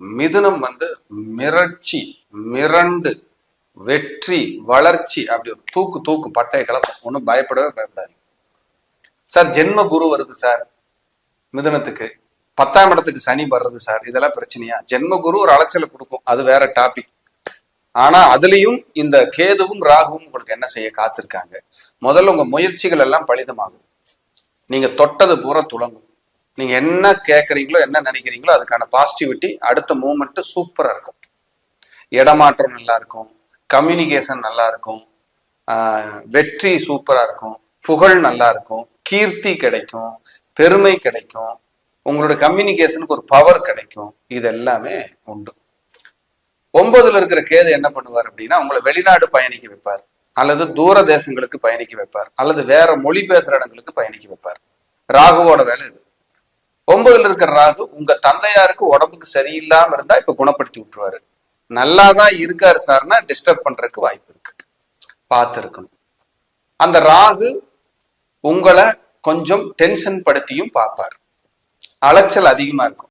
மிதுனம் வந்து மிரட்சி மிரண்டு வெற்றி வளர்ச்சி அப்படி ஒரு தூக்கு தூக்கு பட்டை கலப்பம் ஒன்றும் பயப்படவே பயப்படாது சார் ஜென்ம குரு வருது சார் மிதுனத்துக்கு. பத்தாம் இடத்துக்கு சனி வர்றது சார் இதெல்லாம் பிரச்சனையா? ஜென்ம குரு ஒரு அலைச்சலை கொடுக்கும் அது வேற டாபிக் ஆனா அதுலயும் இந்த கேதுவும் ராகுவும் உங்களுக்கு என்ன செய்ய காத்திருக்காங்க? முதல்ல உங்க முயற்சிகள் எல்லாம் பலிதமாகும். நீங்க தொட்டது பூரா துளங்கும். நீங்க என்ன கேட்குறீங்களோ என்ன நினைக்கிறீங்களோ அதுக்கான பாசிட்டிவிட்டி அடுத்த மூமெண்ட் சூப்பரா இருக்கும். இடமாற்றம் நல்லா இருக்கும். கம்யூனிகேஷன் நல்லா இருக்கும். ஆஹ் வெற்றி சூப்பரா இருக்கும். புகழ் நல்லா இருக்கும். கீர்த்தி கிடைக்கும். பெருமை கிடைக்கும். உங்களோட கம்யூனிகேஷனுக்கு ஒரு பவர் கிடைக்கும். இது எல்லாமே உண்டு. ஒன்பதுல இருக்கிற கேது என்ன பண்ணுவார் அப்படின்னா உங்களை வெளிநாடு பயணிக்க வைப்பார். அல்லது தூர தேசங்களுக்கு பயணிக்க வைப்பார். அல்லது வேற மொழி பேசுற இடங்களுக்கு பயணிக்க வைப்பார். ராகுவோட வேலை இது. ஒன்பதுல இருக்கிற ராகு உங்க தந்தையாருக்கு உடம்புக்கு சரியில்லாம இருந்தா இப்ப குணப்படுத்தி விட்டுருவாரு. நல்லாதான் இருக்காரு சார்னா டிஸ்டர்ப் பண்றதுக்கு வாய்ப்பு இருக்கு. பார்த்து இருக்கணும் அந்த ராகு உங்களை கொஞ்சம் டென்ஷன் படுத்தியும் பார்ப்பார். அலைச்சல் அதிகமா இருக்கும்.